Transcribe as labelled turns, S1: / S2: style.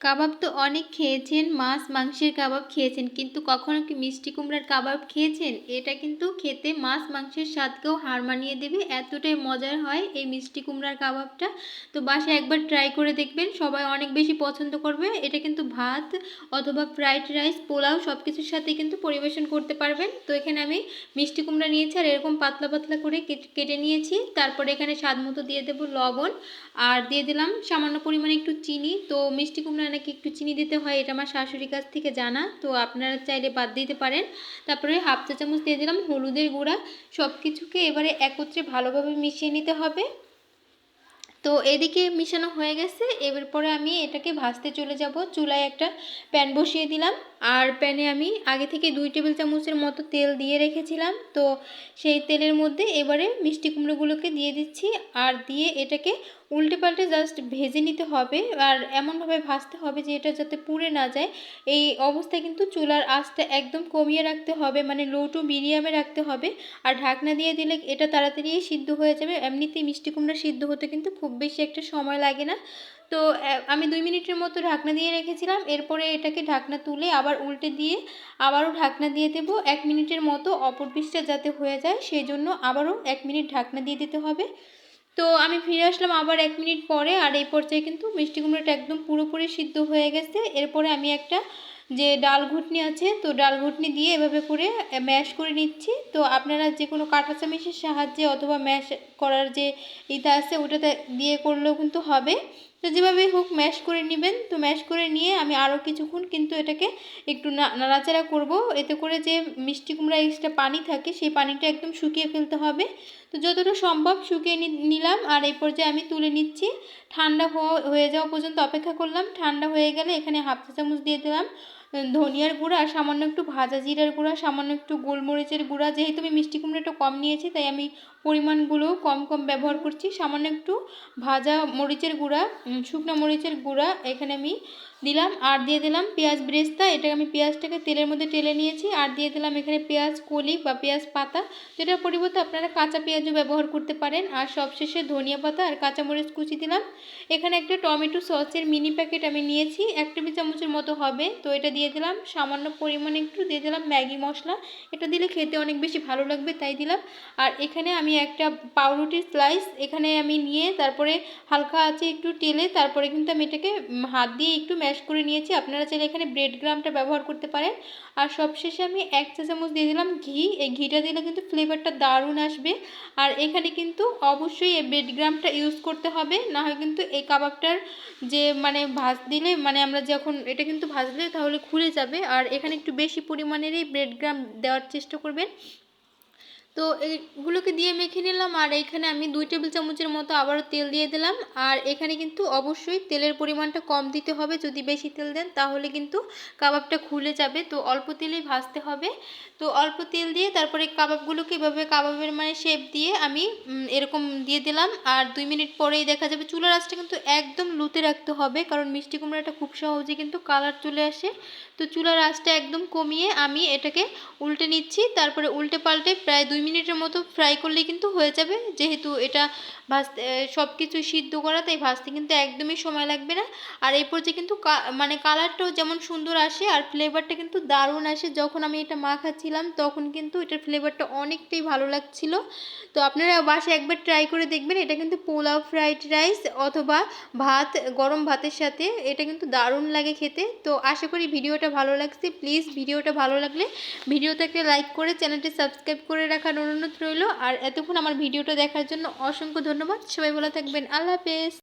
S1: কাবাব তো অনেক খেয়েছেন, মাছ, মাংসের কাবাব খেয়েছেন, কিন্তু কখনো কি মিষ্টি কুমড়ার কাবাব খেয়েছেন? এটা কিন্তু খেতে মাছ, মাংসের স্বাদকেও হার মানিয়ে দেবে, এতটাই মজার হয় এই মিষ্টি কুমড়ার কাবাবটা। তো বাসায় একবার ট্রাই করে দেখবেন, সবাই অনেক বেশি পছন্দ করবে। এটা কিন্তু ভাত অথবা ফ্রাইড রাইস পোলাও সব কিছুর সাথে কিন্তু পরিবেশন করতে পারবেন। তো এখানে আমি মিষ্টি কুমড়া নিয়েছি আর এরকম পাতলা পাতলা করে কেটে নিয়েছি। তারপরে এখানে স্বাদ মতো দিয়ে দেবো লবণ। আর দিয়ে দিলাম সামান্য পরিমাণে একটু চিনি। তো মিষ্টি কুমড়া নাকি একটু চিনি দিতে হয়, এটা আমার শাশুড়ির কাছ থেকে জানা, তো আপনারা চাইলে বাদ দিতে পারেন। তারপরে হাফ চা চামচ দিয়ে দিলাম হলুদের গুঁড়া সব কিছুকে এবারে একত্রে ভালোভাবে মিশিয়ে নিতে হবে। তো এদিকে মিশানো হয়ে গেছে এবার পরে আমি এটাকে ভাজতে চলে যাব, চুলায় একটা প্যান বসিয়ে দিলাম। আর প্যানে আমি আগে থেকে দুই টেবিল চামচের মতো তেল দিয়ে রেখেছিলাম। তো সেই তেলের মধ্যে এবারে মিষ্টি কুমড়োগুলোকে দিয়ে দিচ্ছি আর দিয়ে এটাকে উল্টে পাল্টে জাস্ট ভেজে নিতে হবে। আর এমনভাবে ভাজতে হবে যে এটা যাতে পুড়ে না যায়। এই অবস্থায় কিন্তু চুলার আঁচটা একদম কমিয়ে রাখতে হবে মানে লো টু মিডিয়ামে রাখতে হবে। আর ঢাকনা দিয়ে দিলে এটা তাড়াতাড়ি সিদ্ধ হয়ে যাবে। এমনিতেই মিষ্টি কুমড়া সিদ্ধ হতে কিন্তু খুব বেশি একটা সময় লাগে না। তো আমি দুই মিনিটের মতো ঢাকনা দিয়ে রেখেছিলাম। এরপরে এটাকে ঢাকনা তুলে আবার উল্টে দিয়ে আবারও ঢাকনা দিয়ে দেবো। এক মিনিটের মতো অপর পিসটা যাতে হয়ে যায়, সেই জন্য আবারও এক মিনিট ঢাকনা দিয়ে দিতে হবে। তো, আমি ফিরে আসলাম আবার এক মিনিট পরে। আর এই পর্যায়ে কিন্তু মিষ্টি কুমড়োটা একদম পুরোপুরি সিদ্ধ হয়ে গেছে। এরপরে আমি একটা যে ডাল ঘুটনি আছে, তো ডাল ঘুটনি দিয়ে এভাবে করে ম্যাশ করে নিচ্ছি। তো আপনারা যে কোনো কাঁটা চামিচের সাহায্যে অথবা ম্যাশ করার যে ইটা আছে, ওটাতে দিয়ে করলেও কিন্তু হবে। তো যেভাবে হোক ম্যাশ করে নেবেন। তো ম্যাশ করে নিয়ে আমি আরও কিছুক্ষণ কিন্তু এটাকে একটু নাড়াচাড়া করব। এতে করে যে মিষ্টি কুমড়া এক্সট্রা পানি থাকে, সেই পানিটা একদম শুকিয়ে ফেলতে হবে। তো যতটা সম্ভব শুকিয়ে নিলাম। আর এই পর্যায়ে আমি তুলে নিচ্ছি। ঠান্ডা হয়ে যাওয়া পর্যন্ত অপেক্ষা করলাম। ঠান্ডা হয়ে গেলে এখানে হাফ চা চামচ দিয়ে দিলাম। ধনিয়ার গুঁড়া, সামান্য একটু ভাজা জিরার গুঁড়া, সামান্য একটু গোলমরিচের গুঁড়া। যেহেতু আমি মিষ্টি কুমড়ো একটু কম নিয়েছি, তাই আমি পরিমাণগুলো কম কম ব্যবহার করছি। সামান্য একটু ভাজা মরিচের গুঁড়া শুকনো মরিচের গুঁড়া এখানে আমি দিলাম। আর দিয়ে দিলাম পেঁয়াজ ব্রেস্তা। এটা আমি পেঁয়াজটাকে তেলের মধ্যে টেলে নিয়েছি। আর দিয়ে দিলাম এখানে পেঁয়াজ কলি বা পেঁয়াজ পাতা। যেটার পরিবর্তে আপনারা কাঁচা পেঁয়াজও ব্যবহার করতে পারেন। আর সবশেষে ধনিয়া পাতা আর কাঁচামরিচ কুচি দিলাম। এখানে একটা টমেটো সসের মিনি প্যাকেট আমি নিয়েছি। এক টেবিল চামচের মতো হবে। তো এটা দিয়ে দিলাম। সামান্য পরিমাণে একটু দিয়ে দিলাম ম্যাগি মশলা। এটা দিলে খেতে অনেক বেশি ভালো লাগবে, তাই দিলাম। আর এখানে আমি একটা পাউরুটির স্লাইস এখানে আমি নিয়ে তারপরে হালকা আছে একটু টেলে তারপরে কিন্তু আমি এটাকে হাত দিয়ে একটু ম্যাশ করে নিয়েছি। আপনারা চাইলে এখানে ব্রেড গ্রামটা ব্যবহার করতে পারেন। আর সবশেষে আমি এক চা চামচ দিয়ে দিলাম ঘি। এই ঘিটা দিলে কিন্তু ফ্লেভারটা দারুণ আসবে। আর এখানে কিন্তু অবশ্যই এই ব্রেড গ্রামটা ইউজ করতে হবে। না হয় কিন্তু এই কাবাবটার যে মানে ভাজ দিলে মানে আমরা যখন এটা কিন্তু ভাজলে তাহলে খুলে যাবে। আর এখানে একটু বেশি পরিমাণেরই ব্রেড গ্রাম দেওয়ার চেষ্টা করবেন। তো এইগুলোকে দিয়ে মেখে নিলাম আর এখানে আমি দুই টেবিল চামচের মতো আবারও তেল দিয়ে দিলাম। আর এখানে কিন্তু অবশ্যই তেলের পরিমাণটা কম দিতে হবে। যদি বেশি তেল দেন তাহলে কিন্তু কাবাবটা খুলে যাবে। তো অল্প তেলেই ভাজতে হবে। তো অল্প তেল দিয়ে তারপরে কাবাবগুলোকে এভাবে কাবাবের মানে শেপ দিয়ে আমি এরকম দিয়ে দিলাম। আর দুই মিনিট পরেই দেখা যাবে চুলার আঁচটা কিন্তু একদম লুতে রাখতে হবে। কারণ মিষ্টি কুমড়াটা খুব সহজে কিন্তু কালার চলে আসে। তো চুলার আঁচটা একদম কমিয়ে আমি এটাকে উল্টে নিচ্ছি। তারপরে উল্টে পাল্টে প্রায় দুই মিনিটের মতো ফ্রাই করলে কিন্তু হয়ে যাবে। যেহেতু এটা ভাজতে সব কিছু সিদ্ধ করা, তাই ভাজতে কিন্তু একদমই সময় লাগবে না। আর এই পর্যায়ে কিন্তু মানে কালারটাও যেমন সুন্দর আসে আর ফ্লেভারটা কিন্তু দারুণ আসে। যখন আমি এটা মাখাচ্ছিলাম, তখন কিন্তু এটার ফ্লেভারটা অনেকটাই ভালো লাগছিল। তো আপনারা বাসে একবার ট্রাই করে দেখবেন, এটা কিন্তু পোলাও ফ্রাইড রাইস অথবা ভাত, গরম ভাতের সাথে, এটা কিন্তু দারুণ লাগে খেতে। তো আশা করি ভিডিওটা ভালো লাগছে। প্লিজ ভিডিওটা ভালো লাগলে ভিডিওটাকে লাইক করে চ্যানেলটি সাবস্ক্রাইব করে রাখার অনুরোধ রইল। আর এতক্ষণ আমার ভিডিওটা দেখার জন্য অসংখ্য ধন্যবাদ। সবাই বলে থাকবেন। আল্লাহ হাফেজ।